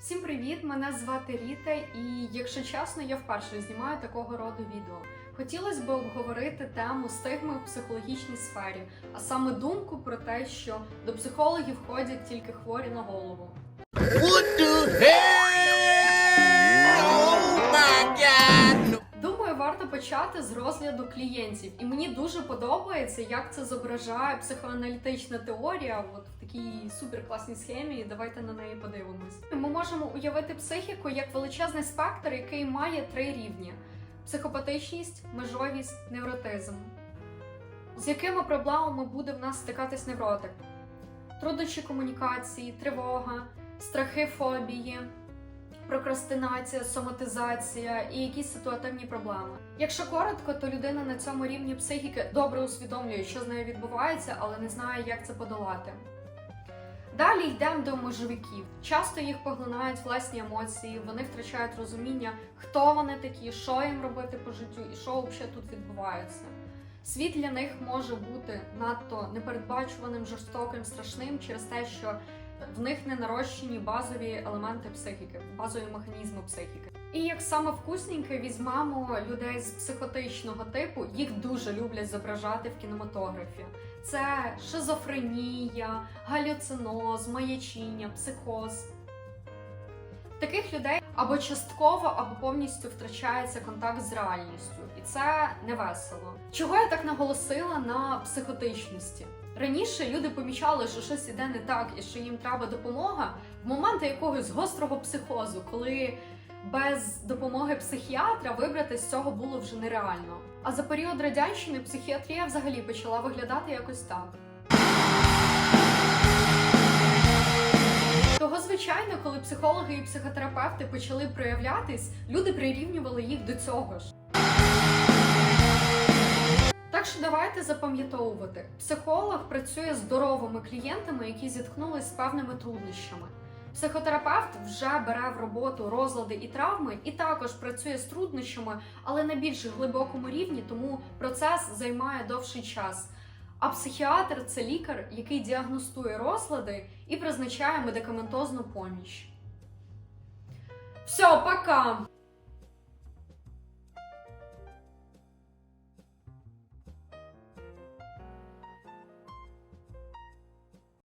Всім привіт! Мене звати Ріта, і якщо чесно, я вперше знімаю такого роду відео. Хотілося б обговорити тему стигми в психологічній сфері, а саме думку про те, що до психологів ходять тільки хворі на голову. Почати з розгляду клієнтів, і мені дуже подобається, як це зображає психоаналітична теорія. От в такій суперкласній схемі. Давайте на неї подивимось. Ми можемо уявити психіку як величезний спектр, який має три рівні: психопатичність, межовість, невротизм. З якими проблемами буде в нас стикатись невротик? Труднощі комунікації, тривога, страхи, фобії, прокрастинація, соматизація і якісь ситуативні проблеми. Якщо коротко, то людина на цьому рівні психіки добре усвідомлює, що з нею відбувається, але не знає, як це подолати. Далі йдемо до межовиків. Часто їх поглинають власні емоції, вони втрачають розуміння, хто вони такі, що їм робити по життю і що взагалі тут відбувається. Світ для них може бути надто непередбачуваним, жорстоким, страшним через те, що в них не нарощені базові елементи психіки, базові механізми психіки. І як саме вкусненьке візьмемо людей з психотичного типу, їх дуже люблять зображати в кінематографі. Це шизофренія, галюциноз, маячіння, психоз. Таких людей або частково, або повністю втрачається контакт з реальністю, і це не весело. Чого я так наголосила на психотичності? Раніше люди помічали, що щось іде не так і що їм треба допомога в моменти якогось гострого психозу, коли без допомоги психіатра вибрати з цього було вже нереально. А за період радянщини психіатрія взагалі почала виглядати якось так. Коли психологи і психотерапевти почали проявлятись, люди прирівнювали їх до цього ж. Так що давайте запам'ятовувати, психолог працює здоровими клієнтами, які зіткнулись з певними труднощами. Психотерапевт вже бере в роботу розлади і травми, і також працює з труднощами, але на більш глибокому рівні, тому процес займає довший час. А психіатр це лікар, який діагностує розлади і призначає медикаментозну поміч. Все, пока!